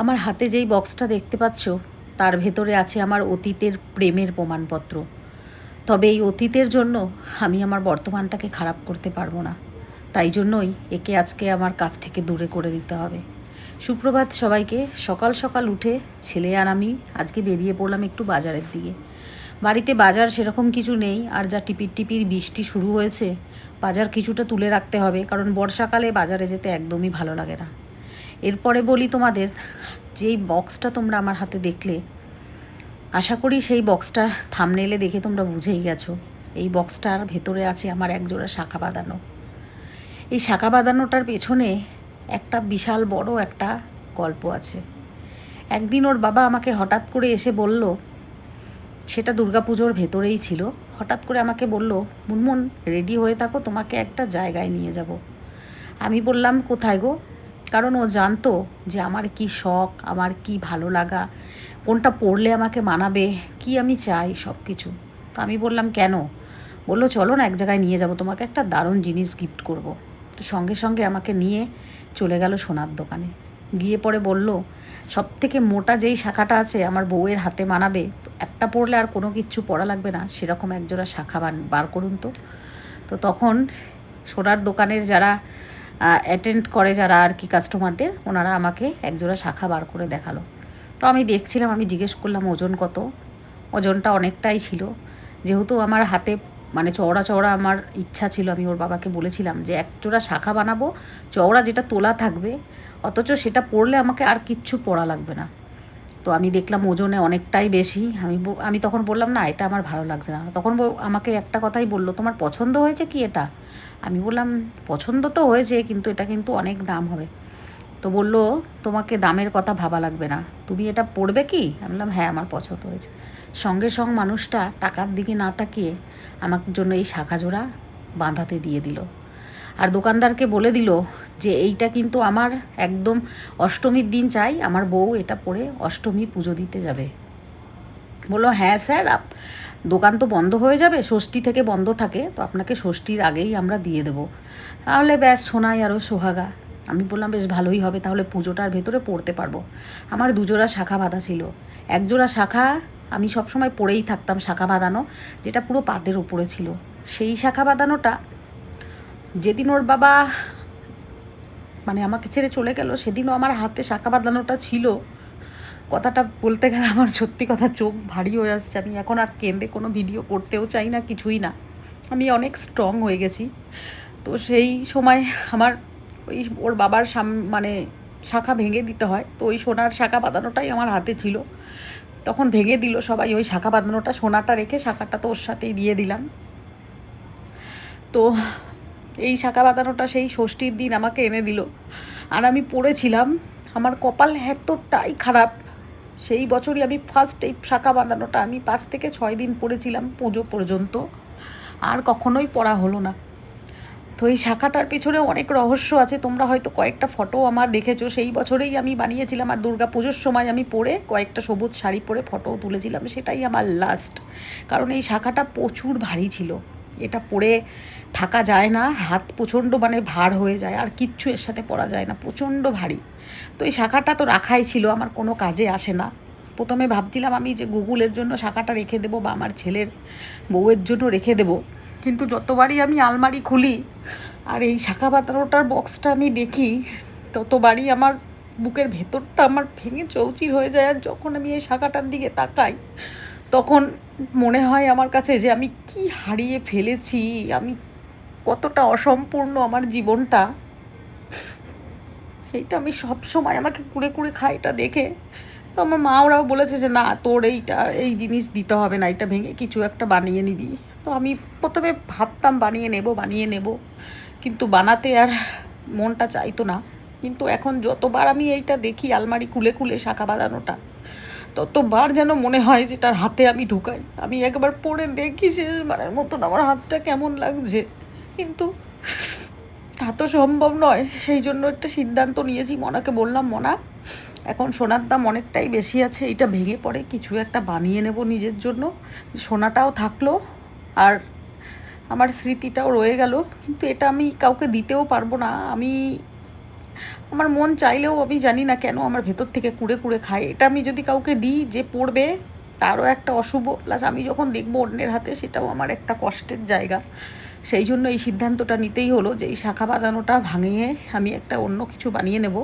আমার হাতে যেই বক্সটা দেখতে পাচ্ছ, তার ভেতরে আছে আমার অতীতের প্রেমের প্রমাণপত্র। তবে এই অতীতের জন্য আমি আমার বর্তমানটাকে খারাপ করতে পারব না। তাই জন্যই একে আজকে আমার কাছ থেকে দূরে করে দিতে হবে। সুপ্রভাত সবাইকে, সকাল সকাল উঠে ছেলে আর আমি আজকে বেরিয়ে পড়লাম একটু বাজারের দিকে। বাড়িতে বাজার সেরকম কিছু নেই, আর যা টিপির টিপির বৃষ্টি শুরু হয়েছে, বাজার কিছুটা তুলে রাখতে হবে, কারণ বর্ষাকালে বাজারে যেতে একদমই ভালো লাগে না। এরপরে বলি তোমাদের, যেই বক্সটা তোমরা আমার হাতে দেখলে, আশা করি সেই বক্সটা থামনেলে দেখে তোমরা বুঝেই গেছো, এই বক্সটার ভেতরে আছে আমার একজোড়া শাখা বাঁধানো। এই শাখা বাঁধানোটার পেছনে একটা বিশাল বড় একটা গল্প আছে। একদিন ওর বাবা আমাকে হঠাৎ করে এসে বলল, সেটা দুর্গাপুজোর ভেতরেই ছিল, হঠাৎ করে আমাকে বলল, মুনমুন রেডি হয়ে থাকো, তোমাকে একটা জায়গায় নিয়ে যাব। আমি বললাম, কোথায় গো? কারণ ও জানতো যে আমার কি শখ, আমার কি ভালো লাগা, কোনটা পড়লে আমাকে মানাবে, কি আমি চাই সব কিছু তো আমি বললাম, কেন? বলল, চলো না, এক জায়গায় নিয়ে যাব, তোমাকে একটা দারুণ জিনিস গিফট করব। তো সঙ্গে সঙ্গে আমাকে নিয়ে চলে গেল সোনার দোকানে। গিয়ে পরে বলল সব থেকে মোটা যেই শাখাটা আছে আমার বউয়ের হাতে মানাবে, একটা পড়লে আর কোনো কিচ্ছু পড়া লাগবে না, সেরকম একজোড়া শাখা বান, বার করুন তো। তো তখন সোনার দোকানের যারা অ্যাটেন্ড করে যারা আর কি কাস্টমারদের ওনারা আমাকে একজোড়া শাখা বার করে দেখাল। তো আমি দেখছিলাম, আমি জিজ্ঞেস করলাম, ওজন কত? ওজনটা অনেকটাই ছিল। যেহেতু আমার হাতে মানে চওড়া চওড়া আমার ইচ্ছা ছিল, আমি ওর বাবাকে বলেছিলাম যে এক জোড়া শাখা বানাবো, চওড়া যেটা তোলা থাকবে, অথচ সেটা পড়লে আমাকে আর কিচ্ছু পড়া লাগবে না। তো আমি দেখলাম ওজনে অনেকটাই বেশি। আমি আমি তখন বললাম, না, এটা আমার ভালো লাগছে না। তখন আমাকে একটা কথাই বলল, তোমার পছন্দ হয়েছে কি এটা? আমি বললাম, পছন্দ তো হয়েছে, কিন্তু এটা কিন্তু অনেক দাম হবে। তো বলল, তোমাকে দামের কথা ভাবা লাগবে না। তুমি এটা পড়বে কি? আমি বললাম হ্যাঁ আমার পছন্দ হয়েছে। সঙ্গে সঙ্গে মানুষটা টাকার দিকে না তাকিয়ে আমার জন্য এই শাখা জোড়া বাঁধাতে দিয়ে দিল। আর দোকানদারকে বলে দিল যে এইটা কিন্তু আমার একদম অষ্টমীর দিন চাই, আমার বউ এটা পরে অষ্টমী পুজো দিতে যাবে। বলল হ্যাঁ স্যার, আপ, দোকান তো বন্ধ হয়ে যাবে, ষষ্ঠী থেকে বন্ধ থাকে, তো আপনাকে ষষ্ঠীর আগেই আমরা দিয়ে দেবো। তাহলে ব্যাস, সোনাই আরও সোহাগা। আমি বললাম, বেশ ভালোই হবে, তাহলে পুজোটার ভেতরে পড়তে পারব। আমার দুজোড়া শাখা বাঁধা ছিল। একজোড়া শাখা আমি সবসময় পরেই থাকতাম, শাখা বাঁধানো, যেটা পুরো পাতের উপরে ছিল। সেই শাখা বাঁধানোটা যেদিন ওর বাবা মানে আমাকে ছেড়ে চলে গেল, সেদিনও আমার হাতে শাখা বাঁধানোটা ছিল। কথাটা বলতে গেলে আমার সত্যি কথা চোখ ভারী হয়ে আসছে। আমি এখন আর কেন্দ্রে কোনো ভিডিও করতেও চাই না, কিছুই না। আমি অনেক স্ট্রং হয়ে গেছি। তো সেই সময় আমার ওই ওর বাবার সাম মানে শাখা ভেঙে দিতে হয়। তো ওই সোনার শাখা বাঁধানোটাই আমার হাতে ছিল। তখন ভেঙে দিল সবাই ওই শাখা বাঁধানোটা। সোনাটা রেখে শাখাটা তো ওর সাথেই দিয়ে দিলাম। তো এই শাখা বাঁধানোটা সেই ষষ্ঠীর দিন আমাকে এনে দিল। আর আমি পড়েছিলাম, আমার কপাল এতটাই খারাপ। সেই বছরই আমি ফার্স্ট এই শাখা বাঁধানোটা, আমি পাঁচ থেকে ছয় দিন পড়েছিলাম পুজো পর্যন্ত। আর কখনোই পড়া হলো না। তো এই শাখাটার পিছনে অনেক রহস্য আছে, তোমরা হয়তো কয়েকটা ফটো আমার দেখেছ। সেই বছরেই আমি বানিয়েছিলাম আর দুর্গা পুজোর সময় আমি পরে কয়েকটা সবুজ শাড়ি পরে ফটোও তুলেছিলাম, সেটাই আমার লাস্ট কারণ এই শাখাটা প্রচুর ভারী ছিল। এটা পরে থাকা যায় না, হাত প্রচণ্ড মানে ভার হয়ে যায়, আর কিচ্ছু এর সাথে পরা যায় না, প্রচণ্ড ভারী। তো এই শাখাটা তো রাখাই ছিল, আমার কোনো কাজে আসে না। প্রথমে ভাবছিলাম আমি যে গুগলের জন্য শাখাটা রেখে দেবো বা আমার ছেলের বউয়ের জন্য রেখে দেবো। কিন্তু যতবারই আমি আলমারি খুলি আর এই শাখা পাতানোটার বক্সটা আমি দেখি, ততবারই আমার বুকের ভেতরটা আমার ভেঙে চৌচির হয়ে যায়। আর যখন আমি এই শাখাটার দিকে তাকাই তখন মনে হয় আমার কাছে যে আমি কি হারিয়ে ফেলেছি, আমি কতটা অসম্পূর্ণ আমার জীবনটা। এইটা আমি সব সময় আমাকে কুড়ে কুড়ে খাই এটা দেখে। তো আমার মা ওরাও বলেছে যে, না, তোর এইটা, এই জিনিস দিতে হবে না, এটা ভেঙে কিছু একটা বানিয়ে নিবি। তো আমি প্রথমে ভাবতাম বানিয়ে নেব বানিয়ে নেব। কিন্তু বানাতে আর মনটা চাইতো না। কিন্তু এখন যতবার আমি এইটা দেখি, আলমারি খুলে খুলে শাখা বাঁধানোটা ততবার যেন মনে হয় যে তার হাতে আমি ঢুকাই। আমি একবার পরে দেখি শেষবারের মতন আমার হাতটা কেমন লাগছে। কিন্তু তা তো সম্ভব নয়। সেই জন্য একটা সিদ্ধান্ত নিয়েছি। মনাকে বললাম, মনা, এখন সোনার দাম অনেকটাই বেশি আছে। এটা ভেঙে পড়ে। কিছু একটা বানিয়ে নেব নিজের জন্য। সোনাটাও থাকল আর আমার স্মৃতিটাও রয়ে গেল। কিন্তু এটা আমি কাউকে দিতেও পারব না। আমি আমার মন চাইলেও আমি জানি না কেন আমার ভেতর থেকে কুড়ে কুড়ে খায়। এটা আমি যদি কাউকে দিই যে পড়বে, তারও একটা অশুভ। প্লাস আমি যখন দেখব অন্যের হাতে, সেটাও আমার একটা কষ্টের জায়গা। সেই জন্য এই সিদ্ধান্তটা নিতেই হলো যে, এই শাখা বাঁধানোটা ভাঙিয়ে আমি একটা অন্য কিছু বানিয়ে নেব।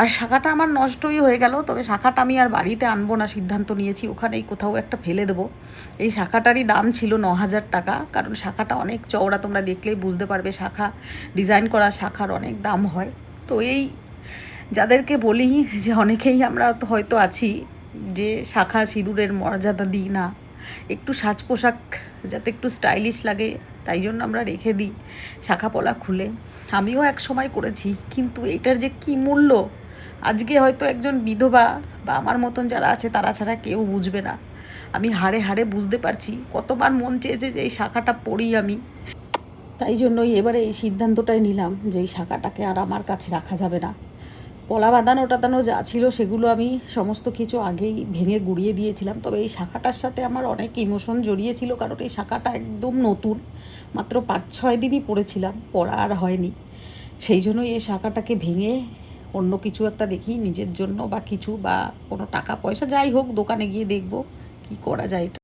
আর শাখাটা আমার নষ্টই হয়ে গেল, তবে শাখাটা আমি আর বাড়িতে আনব না, সিদ্ধান্ত নিয়েছি, ওখানেই কোথাও একটা ফেলে দেবো। এই শাখাটারই দাম ছিল ন হাজার টাকা, কারণ শাখাটা অনেক চওড়া, তোমরা দেখলেই বুঝতে পারবে, শাখা, ডিজাইন করা শাখার অনেক দাম হয়। তো এই যাদেরকে বলি যে অনেকেই আমরা তো হয়তো আছি যে শাখা সিঁদুরের মর্যাদা দিই না, একটু সাজ পোশাক যাতে একটু স্টাইলিশ লাগে, তাই জন্য আমরা রেখে দিই শাখা পলা খুলে। আমিও এক সময় করেছি, কিন্তু এটার যে কী মূল্য? আজকে হয়তো একজন বিধবা বা আমার মতন যারা আছে, তারা ছাড়া কেউ বুঝবে না। আমি হাড়ে হাড়ে বুঝতে পারছি, কতবার মন চেয়েছে যে এই শাখাটা পড়ি আমি। তাই জন্যই এবারে এই সিদ্ধান্তটাই নিলাম যে এই শাখাটাকে আর আমার কাছে রাখা যাবে না। পলা বাঁধানো টাদানো যা ছিল সেগুলো আমি সমস্ত কিছু আগেই ভেঙে গুড়িয়ে দিয়েছিলাম। তবে এই শাখাটার সাথে আমার অনেক ইমোশন জড়িয়েছিল কারণ এই শাখাটা একদম নতুন। মাত্র পাঁচ ছয় দিনই পড়েছিলাম, পড়া আর হয়নি। সেই জন্যই এই শাখাটাকে ভেঙে অন্য কিছু একটা দেখি, নিজের জন্য বা কিছু বা কোনো টাকা পয়সা যাই হোক, দোকানে গিয়ে দেখব কি করা যায়